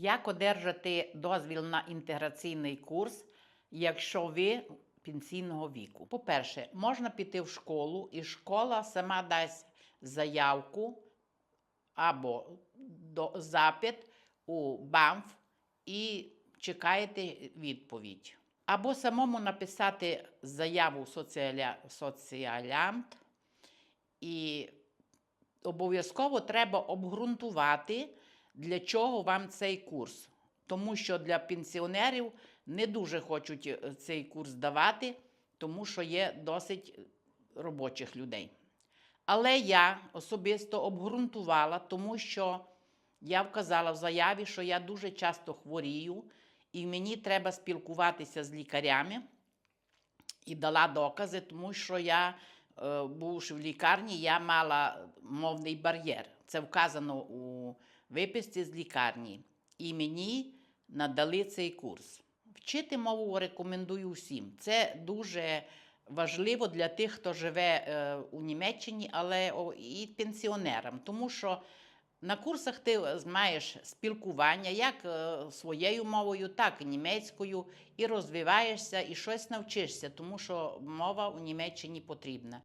Як одержати дозвіл на інтеграційний курс, якщо ви пенсійного віку? По-перше, можна піти в школу, і школа сама дасть заявку або запит у БАМФ і чекаєте відповідь. Або самому написати заяву в соціаля, соціалянт і обов'язково треба обґрунтувати, для чого вам цей курс. Тому що для пенсіонерів не дуже хочуть е, цей курс давати, тому що є досить робочих людей. Але я особисто обґрунтувала, тому що я вказала в заяві, що я дуже часто хворію, і мені треба спілкуватися з лікарями і дала докази, тому що я, е, бувши в лікарні, я мала мовний бар'єр. Це вказано у виписці з лікарні. І мені надали цей курс. Вчити мову рекомендую всім. Це дуже важливо для тих, хто живе е, у Німеччині, але і пенсіонерам, тому що на курсах ти маєш спілкування як е, своєю мовою, так і німецькою, і розвиваєшся, і щось навчишся, тому що мова у Німеччині потрібна.